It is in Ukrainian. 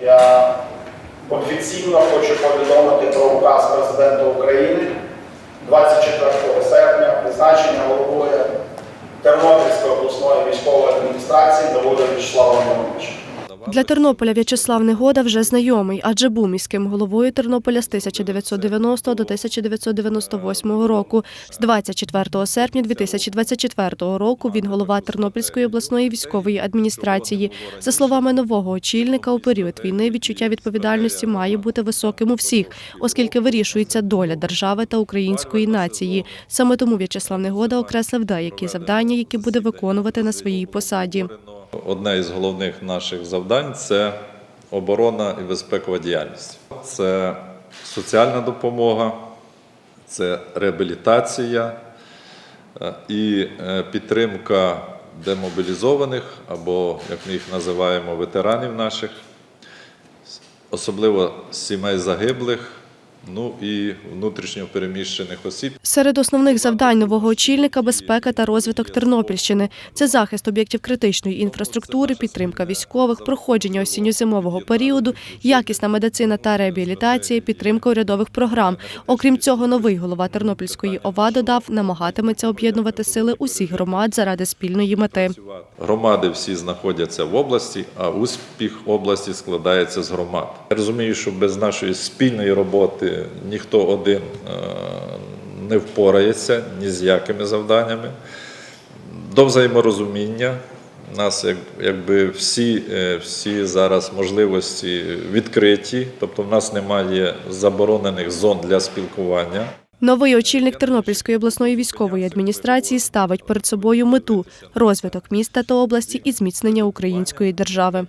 Я офіційно хочу повідомити про указ президента України 24 серпня призначення головою Тернопільської обласної військової адміністрації Давида Вячеслава Івановича. Для Тернополя В'ячеслав Негода вже знайомий, адже був міським головою Тернополя з 1990 до 1998 року. З 24 серпня 2024 року він голова Тернопільської обласної військової адміністрації. За словами нового очільника, у період війни відчуття відповідальності має бути високим у всіх, оскільки вирішується доля держави та української нації. Саме тому В'ячеслав Негода окреслив деякі завдання, які буде виконувати на своїй посаді. Одне із головних наших завдань це оборона і безпекова діяльність. Це соціальна допомога, це реабілітація е, і е, підтримка демобілізованих або, як ми їх називаємо, ветеранів наших, особливо сімей загиблих, ну і внутрішньо переміщених осіб. Серед основних завдань нового очільника безпека та розвиток Тернопільщини. Це захист об'єктів критичної інфраструктури, підтримка військових, проходження осінньо-зимового періоду, якісна медицина та реабілітація, підтримка урядових програм. Окрім цього, новий голова Тернопільської ОВА додав, намагатиметься об'єднувати сили усіх громад заради спільної мети. Громади всі знаходяться в області, а успіх області складається з громад. Я розумію, що без нашої спільної роботи ніхто один е, не впорається ні з якими завданнями. До взаєморозуміння. У нас якби всі, е, всі зараз можливості відкриті, тобто в нас немає заборонених зон для спілкування. Новий очільник Тернопільської обласної військової адміністрації ставить перед собою мету розвиток міста та області і зміцнення української держави.